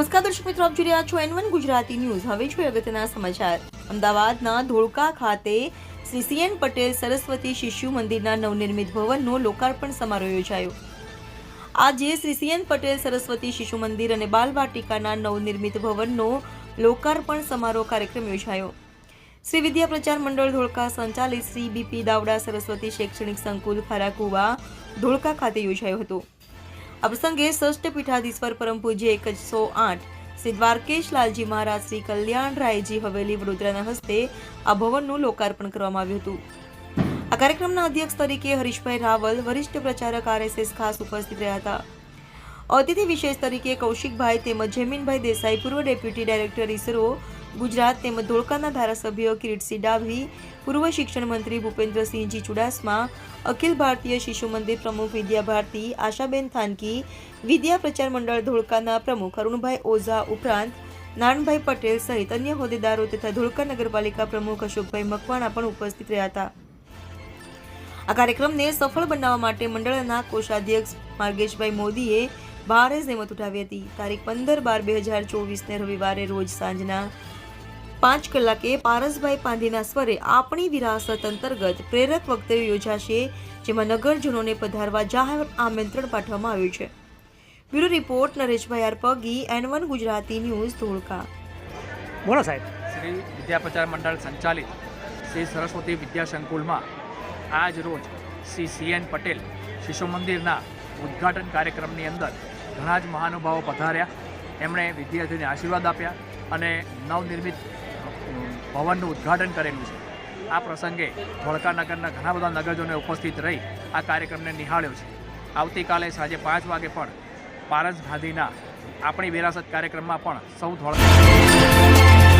નમસ્કાર દર્શક મિત્રો, આપ જોઈ રહ્યા છો એન વન ગુજરાતી ન્યૂઝ. હવે જોઈએ અગત્યના સમાચાર. અમદાવાદના ધોળકા ખાતે શ્રી સીએન પટેલ સરસ્વતી શિશુ મંદિરના નવનિર્મિત ભવનનો લોકાર્પણ સમારોહ યોજાયો. આજે શ્રી સીએન પટેલ સરસ્વતી શિશુ મંદિર અને બાલ વાટિકાના નવનિર્મિત ભવનનો લોકાર્પણ સમારોહ કાર્યક્રમ યોજાયો. શ્રી વિદ્યા પ્રચાર મંડળ ધોળકા સંચાલિત શ્રી બીપી દાવડા સરસ્વતી શૈક્ષણિક સંકુલ ખરાકુવા ધોળકા ખાતે યોજાયો હતો. આ પ્રસંગે ષષ્ઠ પીઠાધીશ્વર પરમ પૂજ્ય એક સો આઠ શ્રી દ્વારકેશ લાલજી મહારાજ શ્રી કલ્યાણ રાયજી હવેલી વડોદરાના હસ્તે આ ભવનનું લોકાર્પણ કરવામાં આવ્યું હતું. આ કાર્યક્રમના અધ્યક્ષ તરીકે હરીશભાઈ રાવલ વરિષ્ઠ પ્રચારક આરએસએસ ખાસ ઉપસ્થિત રહ્યા હતા. અતિથિ વિશેષ તરીકે કૌશિકભાઈ તેમજ જમીનભાઈ દેસાઈ પૂર્વ ડેપ્યુટી ડાયરેક્ટર ઇસરો ગુજરાત તેમજ ધોળકાના ધારાસભ્ય કિરીટસિંહ ડાભી પૂર્વ શિક્ષણ મંત્રી ભૂપેન્દ્રસિંહજી ચુડાસમા, અખિલ ભારતીય શિશુ મંદિર પ્રમુખ વિદ્યા ભારતી, આશાબેન થાનકી, વિદ્યા પ્રચાર મંડળ ધોળકાના પ્રમુખ અરુણભાઈ ઓઝા ઉપરાંત નારણભાઈ પટેલ સહિત અન્ય હોદ્દેદારો તથા ધોળકા નગરપાલિકા પ્રમુખ અશોકભાઈ મકવાણા પણ ઉપસ્થિત રહ્યા હતા. આ કાર્યક્રમને સફળ બનાવવા માટે મંડળના કોષાધ્યક્ષ માર્ગેશભાઈ મોદીએ ભારે જહેમત ઉઠાવી હતી. તારીખ પંદર બાર બે હજાર ચોવીસને રવિવારે રોજ સાંજના પાંચ કલાકે પારસભાઈ પાંધીના સ્વરે આપણી વિરાસત અંતર્ગત પ્રેરક વક્તવ્ય યોજાશે જેમાં નગરજનોને પધારવા જાહેર આમંત્રણ પાઠવવામાં આવ્યું છે. Bureau report Nareshbhai અર્પગી Pagi N one Gujarati news Dholka. બોલો સાહેબ. શ્રી વિદ્યાપ્રચાર મંડળ સંચાલિત શ્રી સરસ્વતી વિદ્યાસંકુલમાં આજ રોજ શ્રી સીએન પટેલ શિશુ મંદિરના ઉદ્ઘાટન કાર્યક્રમની અંદર ઘણા જ મહાનુભાવો પધાર્યા. એમણે વિદ્યાર્થીઓને આશીર્વાદ આપ્યા અને નવનિર્મિત ભવનનું ઉદ્ઘાટન કરેલું છે. આ પ્રસંગે ધોળકા નગરના ઘણા બધા નગરજનોએ ઉપસ્થિત રહી આ કાર્યક્રમને નિહાળ્યો છે. આવતીકાલે સાંજે પાંચ વાગે પણ પારસ ગાંધીના આપણી વિરાસત કાર્યક્રમમાં પણ સૌ ધોળકા